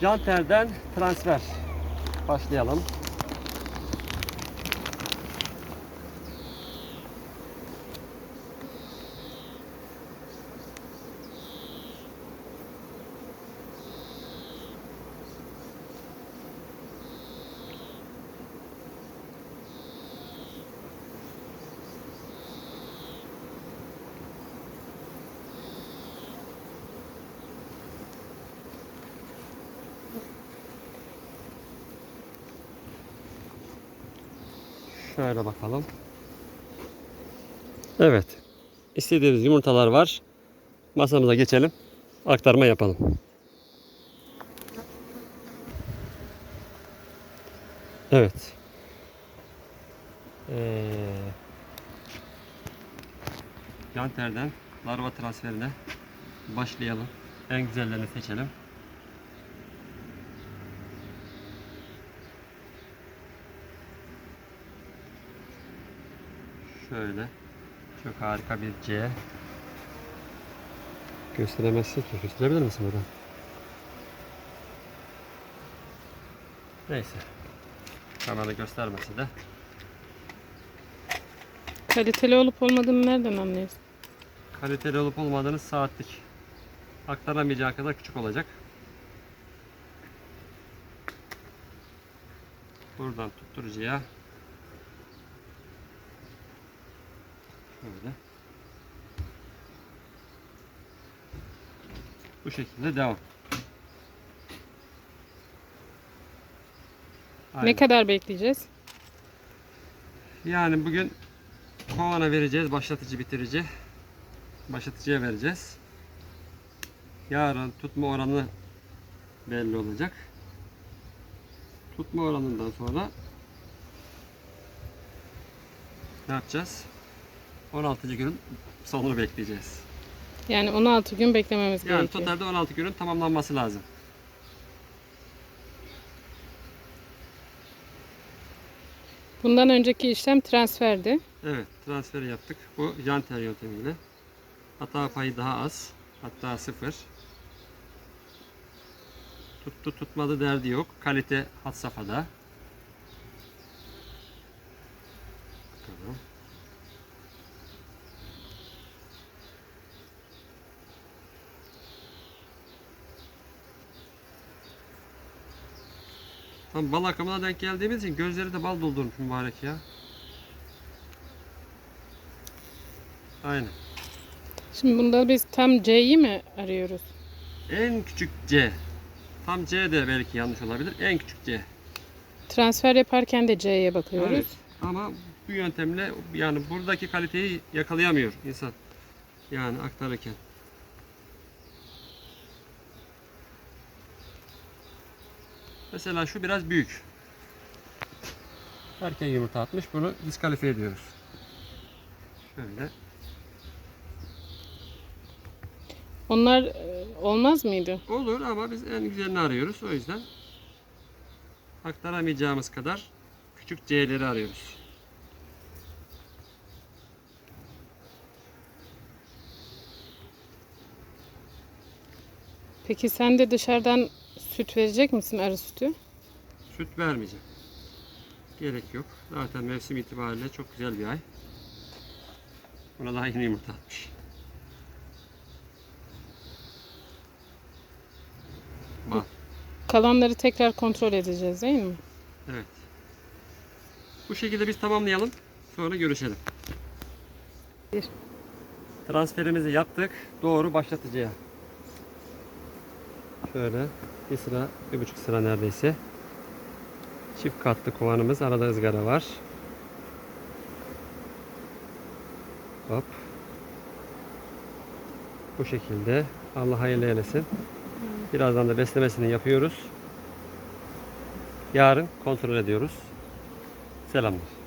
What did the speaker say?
Janter'den transfer. Başlayalım. Şöyle bakalım. Evet. İstediğimiz yumurtalar var. Masamıza geçelim. Aktarma yapalım. Evet. Ee, Yanter'den larva transferine başlayalım. En güzellerini seçelim. Şöyle. Çok harika bir C. Gösteremezsin ki. Gösterebilir misin buradan? Neyse. Kamera göstermesi de. Kaliteli olup olmadığını nereden anlıyorsun? Kaliteli olup olmadığını saatlik. Aktaramayacağı kadar küçük olacak. Buradan tutturucuya şöyle bu şekilde devam. Ne Aynen. kadar bekleyeceğiz? Yani bugün kovana vereceğiz başlatıcı bitirici. Başlatıcıya vereceğiz. Yarın tutma oranı belli olacak. Tutma oranından sonra ne yapacağız? 16. günün sonunu bekleyeceğiz. Yani 16 gün beklememiz Yani gerekiyor. totalde 16 günün tamamlanması lazım. Bundan önceki işlem transferdi. Evet, transferi yaptık. Bu janter yöntemiyle. Hata payı daha az. Hatta sıfır. Tuttu tutmadı derdi yok. Kalite had safhada. Bakalım. Tam bal akımına denk geldiğimiz için gözleri de bal doldurmuş mübarek ya. Aynen. Şimdi bunda biz tam C'yi mi arıyoruz? En küçük C. Tam C de belki yanlış olabilir. En küçük C. Transfer yaparken de C'ye bakıyoruz. Evet. Ama bu yöntemle yani buradaki kaliteyi yakalayamıyor insan. Yani aktarırken. Mesela şu biraz büyük. Erken yumurta atmış. Bunu diskalifiye ediyoruz. Şöyle. Onlar e, olmaz mıydı? Olur ama biz en güzelini arıyoruz. O yüzden aktaramayacağımız kadar küçük C'leri arıyoruz. Peki sen de dışarıdan süt verecek misin arı sütü? Süt vermeyeceğim. Gerek yok. Zaten mevsim itibariyle çok güzel bir ay. Buna daha yeni yumurta atmış. Bak. Kalanları tekrar kontrol edeceğiz değil mi? Evet. Bu şekilde biz tamamlayalım. Sonra görüşelim. Bir. Transferimizi yaptık. Doğru başlatıcıya. Şöyle bir sıra, bir buçuk sıra neredeyse. Çift katlı kovanımız. Arada ızgara var. Hop. Bu şekilde. Allah hayırlı eylesin. Birazdan da beslemesini yapıyoruz. Yarın kontrol ediyoruz. Selamlar.